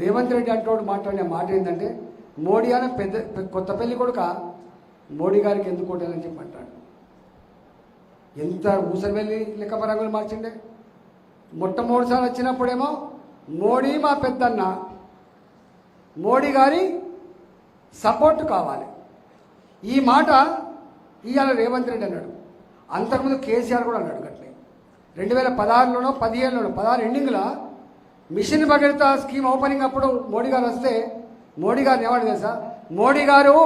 రేవంత్ రెడ్డి అంటోడు మాట్లాడిన మాట ఏంటంటే మోడీ అనే పెద్ద కొత్తపల్లి కొత్త పెళ్ళి కొడుక మోడీ గారికి ఎందుకు కొట్టాలని చెప్పి అంటాడు. ఎంత ఊసరి లెక్క పరంగులు మార్చిండే. మొట్టమొదటిసారి వచ్చినప్పుడేమో మోడీ మా పెద్దన్న మోడీ గారి సపోర్ట్ కావాలి. ఈ మాట ఇవాళ రేవంత్ రెడ్డి అన్నాడు. అంతకుముందు కేసీఆర్ కూడా అన్నాడు గట్లే. రెండు వేల పదహారులోనో పదిహేనులోనో పదహారు ఎండింగ్లో మిషన్ భగీరథ స్కీమ్ ఓపెనింగ్ అప్పుడు మోడీ గారు వస్తే మోడీ గారిని ఏమని తెలుసా? మోడీ గారు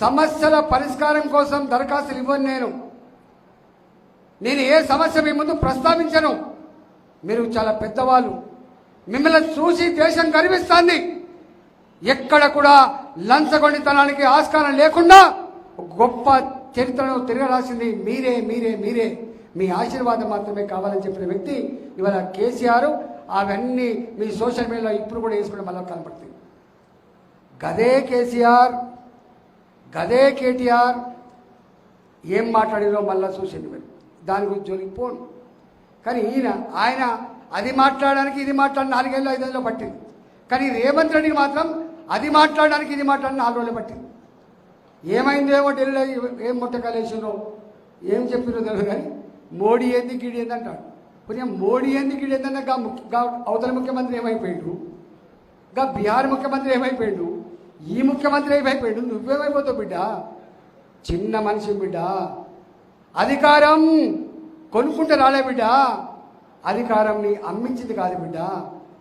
సమస్యల పరిష్కారం కోసం దరఖాస్తులు ఇవ్వను నేను. నేను ఏ సమస్య మీ ముందు ప్రస్తావించను. మీరు చాలా పెద్దవాళ్ళు. మిమ్మల్ని చూసి దేశం గర్విస్తుంది. ఎక్కడ కూడా లంచగొండితనానికి ఆస్కారం లేకుండా గొప్ప చరిత్రను తిరగరాసింది మీరే మీరే మీరే. మీ ఆశీర్వాదం మాత్రమే కావాలని చెప్పిన వ్యక్తి ఇవాళ కేసీఆర్. అవన్నీ మీ సోషల్ మీడియాలో ఇప్పుడు కూడా వేసుకుంటే మళ్ళీ కనపడుతుంది గదే కేసీఆర్ గదే కేటీఆర్ ఏం మాట్లాడినో మళ్ళీ చూసింది మీరు దాని గురించి జోలికి పోను కానీ ఈయన ఆయన అది మాట్లాడడానికి ఇది మాట్లాడి నాలుగేళ్ళు ఐదేళ్ళు పట్టింది. కానీ రేవంత్ రెడ్డికి మాత్రం అది మాట్లాడడానికి ఇది మాట్లాడిన నాలుగు రోజులు పట్టింది. ఏమైందో ఏమో ఢిల్లీలో ఏం ముట్టకాలేసినో ఏం చెప్పినో తెలియదు కానీ మోడీ ఏంది గిడి ఏంది అంటాడు. కొంచెం మోడీ ఏంది గిడి ముఖ్య- అవతల ముఖ్యమంత్రి ఏమైపోయిండు? గా బీహార్ ముఖ్యమంత్రి ఏమైపోయిండు? ఈ ముఖ్యమంత్రి ఏమైపోయిండు? నువ్వేమైపోతావు బిడ్డ? చిన్న మనిషి బిడ్డ. అధికారం కొనుక్కుంటే రాలే బిడ్డ. అధికారం నీ అమ్మించింది కాదు బిడ్డ.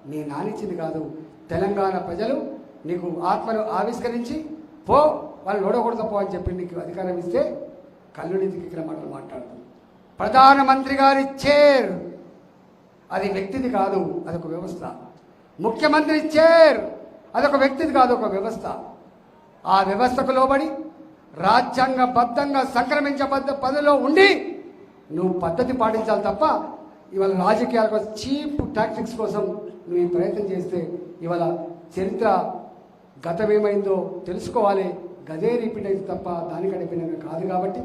నీ నానిచ్చింది కాదు. తెలంగాణ ప్రజలు నీకు ఆత్మను ఆవిష్కరించి పో వాళ్ళు ఓడకూడదు పో అని చెప్పి నీకు అధికారం ఇస్తే కళ్ళు దిక్కిన మాటలు మాట్లాడుతుంది. ప్రధానమంత్రి గారి చైర్ అది వ్యక్తిది కాదు అదొక వ్యవస్థ. ముఖ్యమంత్రి చైర్ అదొక వ్యక్తిది కాదు ఒక వ్యవస్థ. ఆ వ్యవస్థకు లోబడి రాజ్యాంగబద్ధంగా సంక్రమించబద్ద పదవిలో ఉండి నువ్వు పద్ధతి పాటించాలి తప్ప ఇవాళ రాజకీయాల కోసం చీప్ టాక్టిక్స్ కోసం నువ్వు ఈ ప్రయత్నం చేస్తే ఇవాళ చరిత్ర గతమేమైందో తెలుసుకోవాలి. గదే రిపీట్ అయింది తప్ప దానికంటే భిన్నంగా కాదు కాబట్టి